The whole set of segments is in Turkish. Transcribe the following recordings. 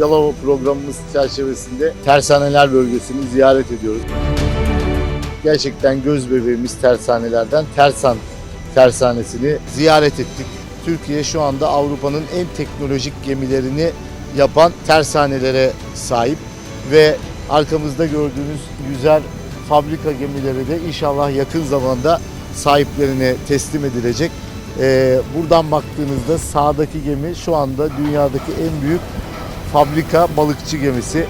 Yalova programımız çerçevesinde tersaneler bölgesini ziyaret ediyoruz. Gerçekten göz bebeğimiz tersanelerden Tersan tersanesini ziyaret ettik. Türkiye şu anda Avrupa'nın en teknolojik gemilerini yapan tersanelere sahip ve arkamızda gördüğünüz güzel fabrika gemileri de inşallah yakın zamanda sahiplerine teslim edilecek. Ee, buradan baktığınızda sağdaki gemi şu anda dünyadaki en büyük fabrika balıkçı gemisi.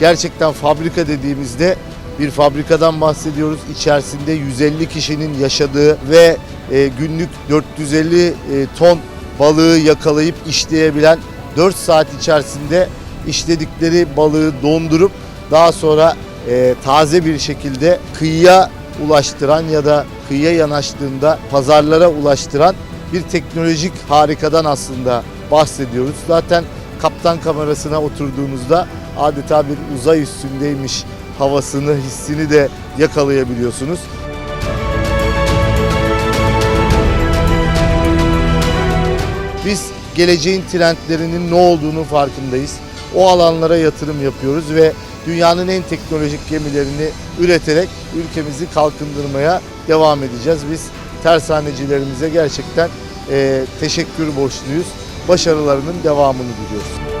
Gerçekten fabrika dediğimizde bir fabrikadan bahsediyoruz. İçerisinde 150 kişinin yaşadığı ve e, günlük 450 e, ton balığı yakalayıp işleyebilen 4 saat içerisinde işledikleri balığı dondurup daha sonra e, taze bir şekilde kıyıya ulaştıran ya da kıyıya yanaştığında pazarlara ulaştıran bir teknolojik harikadan aslında bahsediyoruz. Zaten kaptan kamerasına oturduğunuzda adeta bir uzay üstündeymiş havasını, hissini de yakalayabiliyorsunuz. Biz geleceğin trendlerinin ne olduğunu farkındayız. O alanlara yatırım yapıyoruz ve dünyanın en teknolojik gemilerini üreterek ülkemizi kalkındırmaya devam edeceğiz. Biz tersanecilerimize gerçekten eee, teşekkür borçluyuz. Başarılarının devamını diliyoruz.